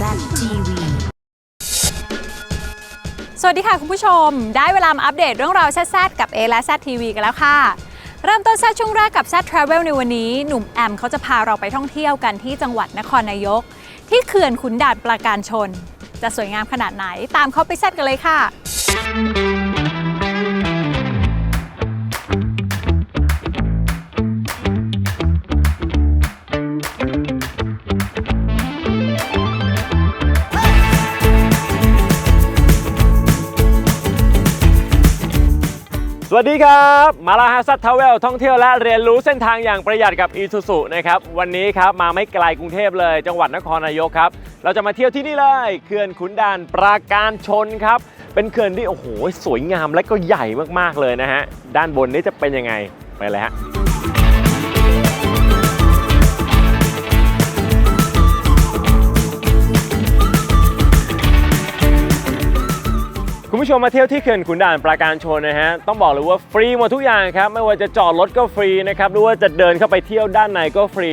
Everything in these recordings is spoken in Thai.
ZTV สวัสดีค่ะคุณผู้ชม ได้เวลามาอัปเดตเรื่องราวแซ่ดกับ A และ Z TV กันแล้วค่ะ เริ่มต้นแซ่ดช่วงแรกกับ Z Travel ในวันนี้ หนุ่มแอมเขาจะพาเราไปท่องเที่ยวกันที่จังหวัดนครนายก ที่เขื่อนขุนด่านปราการชน จะสวยงามขนาดไหนตามเขาไปแซ่ดกันเลยค่ะ วัสดีครับ มาลาฮาซัตทาวเวลท่องเที่ยวและเรียนรู้เส้นทางอย่างประหยัดกับอีซูซุนะครับ วันนี้ครับมาไม่ไกลกรุงเทพเลย จังหวัดนครนายกครับ เราจะมาเที่ยวที่นี่เลยเขื่อนขุนด่านปราการชนครับ เป็นเขื่อนที่โอ้โหสวยงามและก็ใหญ่มากๆเลยนะฮะ ด้านบนนี้จะเป็นยังไงไปเลยฮะ ผู้ชมมาเที่ยวที่เขื่อนขุนด่านปราการชนนะฮะต้องบอกเลยว่าฟรีหมดทุกอย่างครับไม่ว่าจะจอดรถก็ฟรีนะครับหรือว่าจะเดินเข้าไปเที่ยวด้านในก็ฟรี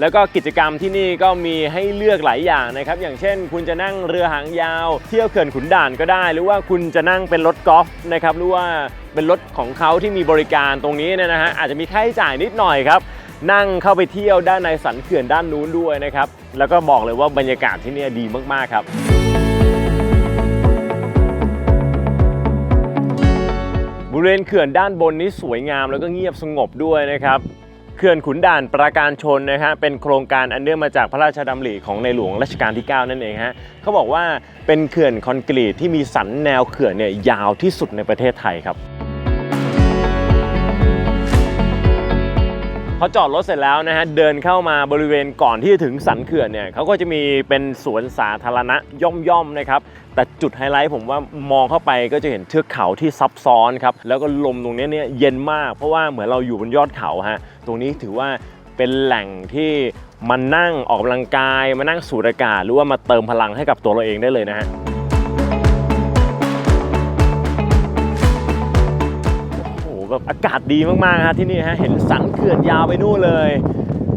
แล้วก็กิจกรรมที่นี่ก็มีให้เลือกหลายอย่างนะครับอย่างเช่น คุณจะนั่งเรือหางยาว เที่ยวเขื่อนขุนด่านก็ได้ หรือว่าคุณจะนั่งเป็นรถกอล์ฟนะครับหรือว่าเป็นรถของเขาที่มีบริการตรงนี้เนยนะฮะอาจจะมีค่าใช้จ่ายนิดหน่อยครับนั่งเข้าไปเที่ยวด้านในสันเขื่อนด้านนู้นด้วยนะครับแล้วก็บอกเลยว่าบรรยากาศที่นี่ดีมากๆครับ ริเวณเขื่อนด้านบนนี้สวยงามแล้วก็เงียบสงบด้วยนะครับเขื่อนขุนด่านปราการชนนะฮะเป็นโครงการอันเนื่องมาจากพระราชดำริของในหลวงรัชกาลที่ 9 นั่นเองฮะเขาบอกว่าเป็นเขื่อนคอนกรีตที่มีสันแนวเขื่อนเนี่ยยาวที่สุดในประเทศไทยครับ พอจอดรถเสร็จแล้วนะฮะเดินเข้ามาบริเวณก่อนที่จะถึงสันเขื่อนเนี่ยเขาก็จะมีเป็นสวนสาธารณะย่อมๆนะครับแต่จุดไฮไลท์ผมว่ามองเข้าไปก็จะเห็นเทือกเขาที่ซับซ้อนครับแล้วก็ลมตรงนี้เนี่ยเย็นมากเพราะว่าเหมือนเราอยู่บนยอดเขาฮะตรงนี้ถือว่าเป็นแหล่งที่มานั่งออกกำลังกาย มานั่งสูดอากาศหรือว่ามาเติมพลังให้กับตัวเราเองได้เลยนะฮะ แบบอากาศดีมากๆฮะที่นี่ฮะเห็นสันเขื่อนยาวไปนู่นเลย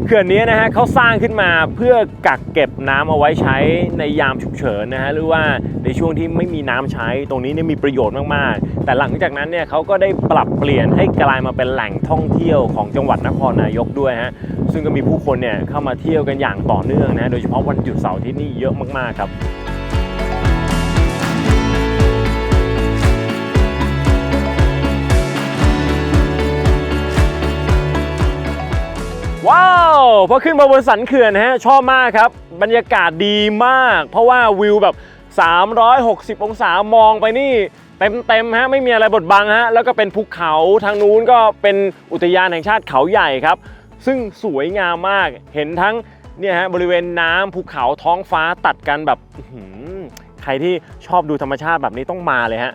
เขื่อนนี้นะฮะเขาสร้างขึ้นมาเพื่อกักเก็บน้ำเอาไว้ใช้ในยามฉุกเฉินนะฮะหรือว่าในช่วงที่ไม่มีน้ำใช้ตรงนี้เนี่ยมีประโยชน์มากๆ แต่หลังจากนั้นเนี่ยเขาก็ได้ปรับเปลี่ยนให้กลายมาเป็นแหล่งท่องเที่ยวของจังหวัดนครนายกด้วยฮะซึ่งก็มีผู้คนเนี่ยเข้ามาเที่ยวกันอย่างต่อเนื่องนะโดยเฉพาะวันหยุดเสาร์ที่นี่เยอะมากๆครับ พอขึ้นมาบนสันเขื่อนนะฮะชอบมากครับ บรรยากาศดีมาก เพราะว่าวิวแบบ 360 องศามองไปนี่เต็มๆฮะไม่มีอะไรบดบังฮะแล้วก็เป็นภูเขาทางนู้นก็เป็นอุทยานแห่งชาติเขาใหญ่ครับ ซึ่งสวยงามมากเห็นทั้งเนี่ยฮะบริเวณน้ำภูเขาท้องฟ้าตัดกันแบบใครที่ชอบดูธรรมชาติแบบนี้ต้องมาเลยฮะ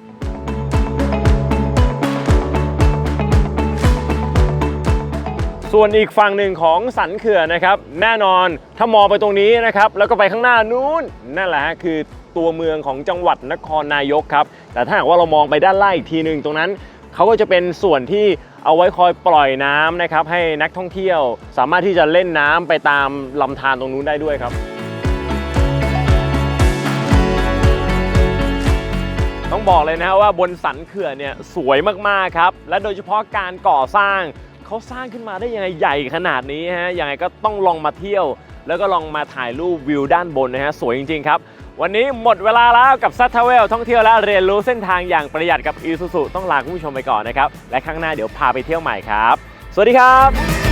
ส่วนอีกฝั่งหนึ่งของสันเขื่อนนะครับแน่นอนถ้ามองไปตรงนี้นะครับแล้วก็ไปข้างหน้านู้นนั่นแหละฮะคือตัวเมืองของจังหวัดนครนายกครับแต่ถ้าหากว่าเรามองไปด้านล่างอีกทีหนึ่งตรงนั้นเขาก็จะเป็นส่วนที่เอาไว้คอยปล่อยน้ำนะครับให้นักท่องเที่ยวสามารถที่จะเล่นน้ำไปตามลำธารตรงนู้นได้ด้วยครับ ต้องบอกเลยนะว่าบนสันเขื่อนเนี่ยสวยมากๆครับ และโดยเฉพาะการก่อสร้าง เขาสร้างขึ้นมาได้ยังไงใหญ่ขนาดนี้ฮะยังไงก็ต้องลองมาเที่ยว แล้วก็ลองมาถ่ายรูปวิวด้านบนนะฮะสวยจริงๆครับ วันนี้หมดเวลาแล้วกับซัตทเวลท่องเที่ยวและเรียนรู้เส้นทางอย่างประหยัดกับอีซูซุต้องลาคุณผู้ชมไปก่อนนะครับและครั้งหน้าเดี๋ยวพาไปเที่ยวใหม่ครับ สวัสดีครับ